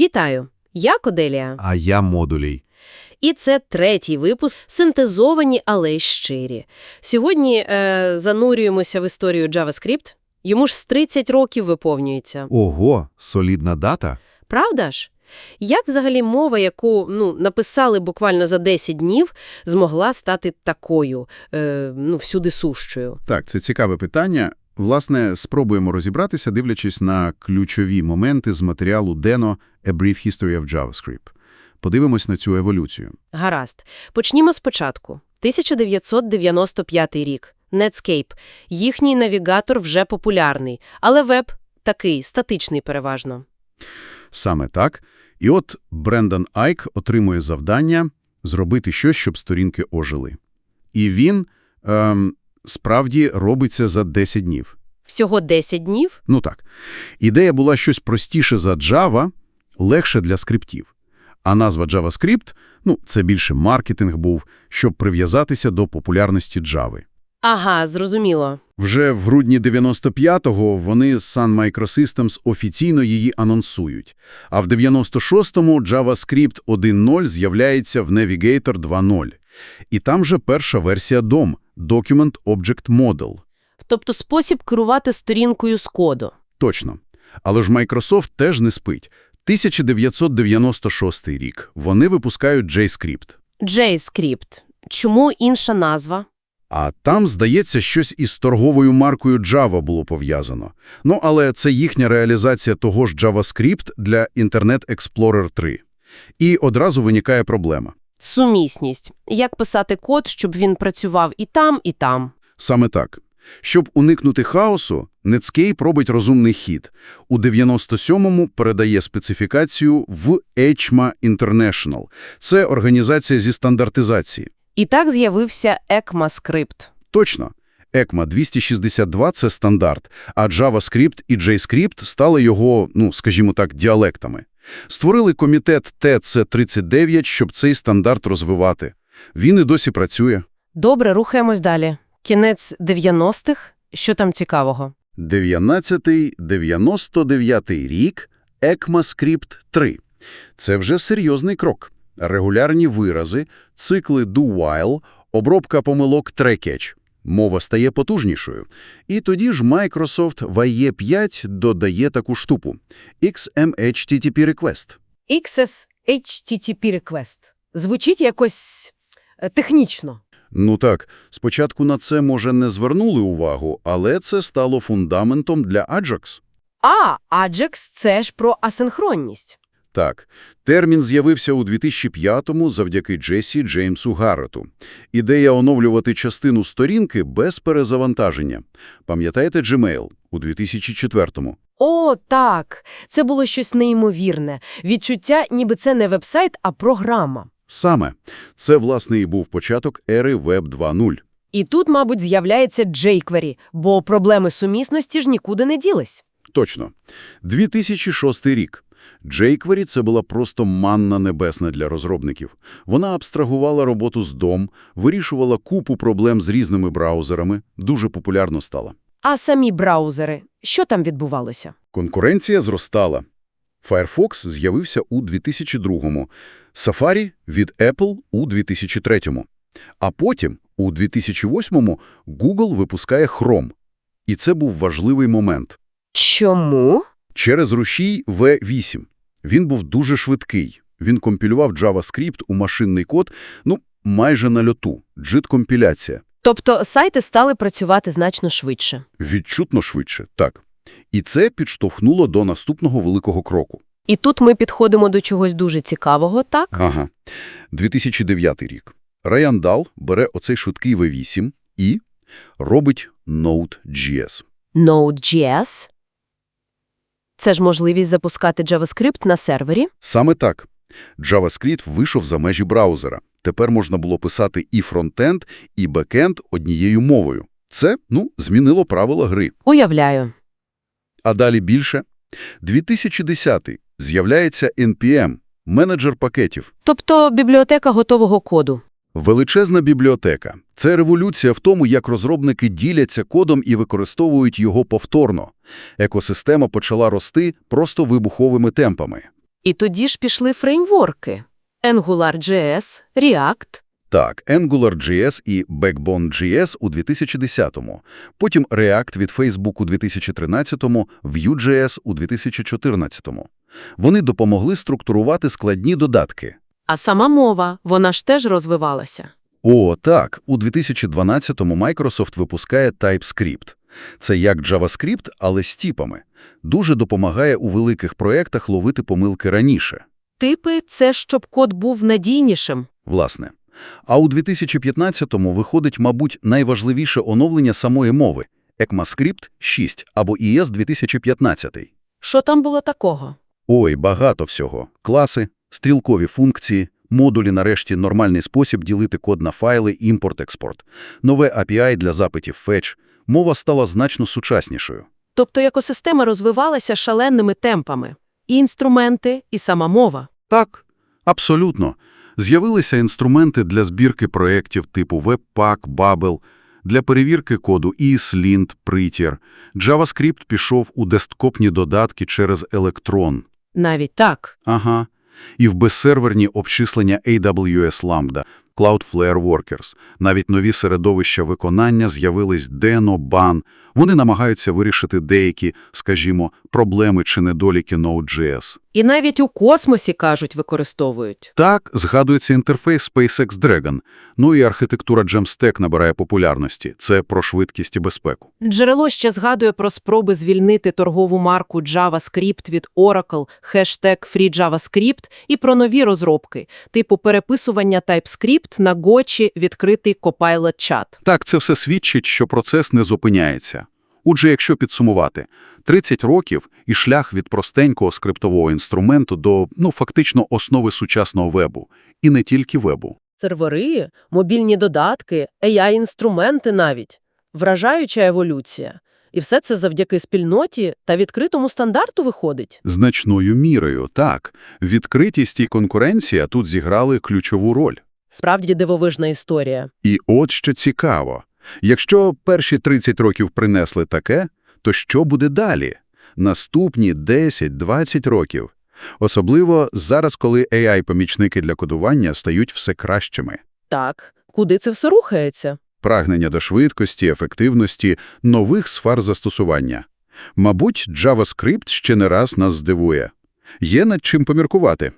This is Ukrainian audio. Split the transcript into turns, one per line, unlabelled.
Вітаю! Я Коделія.
А я модулій.
І це третій випуск «Синтезовані, але й щирі». Сьогодні е, занурюємося в історію JavaScript. Йому ж з 30 років виповнюється.
Ого, солідна дата.
Правда ж? Як взагалі мова, яку ну, написали буквально за 10 днів, змогла стати такою, е, ну, всюди сущою?
Так, це цікаве питання. Власне, спробуємо розібратися, дивлячись на ключові моменти з матеріалу Deno «A Brief History of JavaScript». Подивимось на цю еволюцію.
Гаразд. Почнімо спочатку. 1995 рік. Netscape. Їхній навігатор вже популярний, але веб такий, статичний переважно.
Саме так. І от Брендан Айк отримує завдання зробити щось, щоб сторінки ожили. І він ем, справді робиться за 10 днів.
Всього 10 днів?
Ну так. Ідея була щось простіше за Java, легше для скриптів. А назва JavaScript, ну, це більше маркетинг був, щоб прив'язатися до популярності Java.
Ага, зрозуміло.
Вже в грудні 95-го вони з Sun Microsystems офіційно її анонсують. А в 96-му JavaScript 1.0 з'являється в Navigator 2.0. І там же перша версія DOM – Document Object Model.
Тобто спосіб керувати сторінкою з коду.
Точно. Але ж Microsoft теж не спить. 1996 рік. Вони випускають JScript.
JScript. Чому інша назва?
А там, здається, щось із торговою маркою Java було пов'язано. Ну, але це їхня реалізація того ж JavaScript для Internet Explorer 3. І одразу виникає проблема.
Сумісність. Як писати код, щоб він працював і там, і там.
Саме так. Щоб уникнути хаосу, Netscape робить розумний хід. У 97-му передає специфікацію в ECMA International. Це організація зі стандартизації.
І так з'явився ECMAScript.
Точно. ECMA 262 – це стандарт, а JavaScript і JScript стали його, ну, скажімо так, діалектами. Створили комітет TC39, щоб цей стандарт розвивати. Він і досі працює.
Добре, рухаємось далі. Кінець 90-х. Що там цікавого?
19-99 рік ECMAScript 3. Це вже серйозний крок. Регулярні вирази, цикли do-while, обробка помилок trackage. Мова стає потужнішою. І тоді ж Microsoft в IE 5 додає таку штуку – XMHTTP Request.
XS HTTP Request. Звучить якось е, технічно.
Ну так, спочатку на це, може, не звернули увагу, але це стало фундаментом для Ajax.
А, Ajax – це ж про асинхронність.
Так, термін з'явився у 2005-му завдяки Джесі Джеймсу Гаррету. Ідея оновлювати частину сторінки без перезавантаження. Пам'ятаєте Gmail у 2004-му?
О, так. Це було щось неймовірне. Відчуття, ніби це не вебсайт, а програма.
Саме. Це, власне, і був початок ери Web 2.0.
І тут, мабуть, з'являється jQuery, бо проблеми сумісності ж нікуди не ділись.
Точно. 2006 рік. jQuery – це була просто манна небесна для розробників. Вона абстрагувала роботу з DOM, вирішувала купу проблем з різними браузерами, дуже популярно стала.
А самі браузери, що там відбувалося?
Конкуренція зростала. Firefox з'явився у 2002-му, Safari від Apple у 2003-му. А потім, у 2008-му, Google випускає Chrome. І це був важливий момент.
Чому?
Через рушій V8. Він був дуже швидкий. Він компілював JavaScript у машинний код, ну, майже на льоту. JIT-компіляція.
Тобто сайти стали працювати значно швидше.
Відчутно швидше, так. І це підштовхнуло до наступного великого кроку.
І тут ми підходимо до чогось дуже цікавого, так?
Ага. 2009 рік. Райан Дал бере оцей швидкий V8 і робить Node.js.
Node.js. Це ж можливість запускати JavaScript на сервері?
Саме так. JavaScript вийшов за межі браузера. Тепер можна було писати і фронтенд, і бекенд однією мовою. Це, ну, змінило правила гри.
Уявляю.
А далі більше. 2010 з'являється NPM – менеджер пакетів.
Тобто бібліотека готового коду.
Величезна бібліотека. Це революція в тому, як розробники діляться кодом і використовують його повторно. Екосистема почала рости просто вибуховими темпами.
І тоді ж пішли фреймворки. AngularJS, React.
Так, AngularJS і Backbone.js у 2010-му, потім React від Facebook у 2013-му, Vue.js у 2014-му. Вони допомогли структурувати складні додатки.
А сама мова, вона ж теж розвивалася.
О, так, у 2012-му Microsoft випускає TypeScript. Це як JavaScript, але з типами. Дуже допомагає у великих проєктах ловити помилки раніше.
Типи – це щоб код був надійнішим.
Власне. А у 2015-му виходить, мабуть, найважливіше оновлення самої мови – ECMAScript 6 або ES 2015.
Що там було такого?
Ой, багато всього. Класи, стрілкові функції, модулі нарешті нормальний спосіб ділити код на файли, імпорт-експорт, нове API для запитів Fetch. Мова стала значно сучаснішою.
Тобто екосистема розвивалася шаленими темпами. І інструменти, і сама мова.
Так, абсолютно. З'явилися інструменти для збірки проєктів типу Webpack, Bubble, для перевірки коду ESLint, Prettier. JavaScript пішов у десктопні додатки через Electron.
Навіть так.
Ага. І в безсерверні обчислення AWS Lambda, Cloudflare Workers. Навіть нові середовища виконання з'явились Deno, Ban. Вони намагаються вирішити деякі, скажімо, проблеми чи недоліки Node.js.
І навіть у космосі, кажуть, використовують.
Так, згадується інтерфейс SpaceX Dragon. Ну і архітектура Jamstack набирає популярності. Це про швидкість і безпеку.
Джерело ще згадує про спроби звільнити торгову марку JavaScript від Oracle, хештег FreeJavaScript і про нові розробки, типу переписування TypeScript на Gotchi відкритий Copilot-чат.
Так, це все свідчить, що процес не зупиняється. Отже, якщо підсумувати, 30 років і шлях від простенького скриптового інструменту до, ну, фактично, основи сучасного вебу. І не тільки вебу.
Сервери, мобільні додатки, AI-інструменти навіть. Вражаюча еволюція. І все це завдяки спільноті та відкритому стандарту виходить.
Значною мірою, так. Відкритість і конкуренція тут зіграли ключову роль.
Справді дивовижна історія.
І от що цікаво. Якщо перші 30 років принесли таке, то що буде далі? Наступні 10-20 років. Особливо зараз, коли AI-помічники для кодування стають все кращими.
Так, куди це все рухається?
Прагнення до швидкості, ефективності, нових сфер застосування. Мабуть, JavaScript ще не раз нас здивує. Є над чим поміркувати.